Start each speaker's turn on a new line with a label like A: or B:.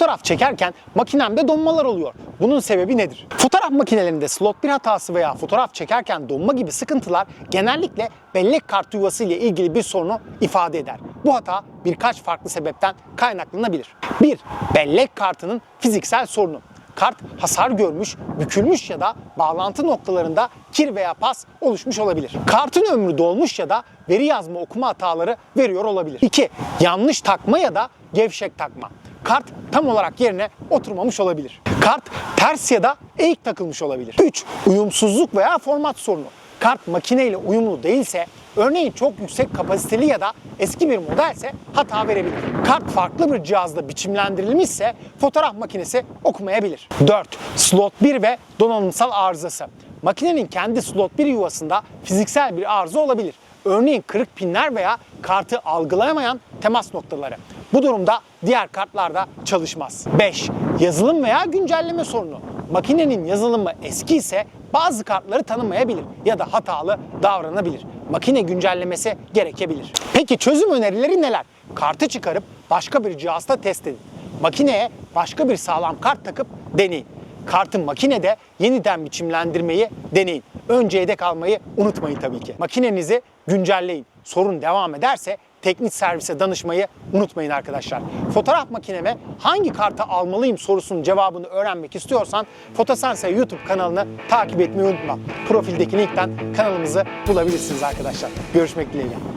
A: Fotoğraf çekerken makinemde donmalar oluyor. Bunun sebebi nedir? Fotoğraf makinelerinde slot bir hatası veya fotoğraf çekerken donma gibi sıkıntılar genellikle bellek kartı yuvası ile ilgili bir sorunu ifade eder. Bu hata birkaç farklı sebepten kaynaklanabilir. 1. Bellek kartının fiziksel sorunu. Kart hasar görmüş, bükülmüş ya da bağlantı noktalarında kir veya pas oluşmuş olabilir. Kartın ömrü dolmuş ya da veri yazma okuma hataları veriyor olabilir. 2. Yanlış takma ya da gevşek takma. Kart tam olarak yerine oturmamış olabilir. Kart ters ya da eğik takılmış olabilir. 3. Uyumsuzluk veya format sorunu. Kart makineyle uyumlu değilse, örneğin çok yüksek kapasiteli ya da eski bir modelse hata verebilir. Kart farklı bir cihazda biçimlendirilmişse fotoğraf makinesi okumayabilir. 4. Slot 1 ve donanımsal arızası. Makinenin kendi slot 1 yuvasında fiziksel bir arıza olabilir. Örneğin kırık pinler veya kartı algılayamayan temas noktaları. Bu durumda diğer kartlarda çalışmaz. 5. Yazılım veya güncelleme sorunu. Makinenin yazılımı eski ise bazı kartları tanımayabilir ya da hatalı davranabilir. Makine güncellemesi gerekebilir. Peki çözüm önerileri neler? Kartı çıkarıp başka bir cihazda test edin. Makineye başka bir sağlam kart takıp deneyin. Kartı makinede yeniden biçimlendirmeyi deneyin. Önce yedek almayı unutmayın tabii ki. Makinenizi güncelleyin. Sorun devam ederse teknik servise danışmayı unutmayın arkadaşlar. Fotoğraf makineme hangi kartı almalıyım sorusunun cevabını öğrenmek istiyorsan Fotosense YouTube kanalını takip etmeyi unutma. Profildeki linkten kanalımızı bulabilirsiniz arkadaşlar. Görüşmek dileğiyle.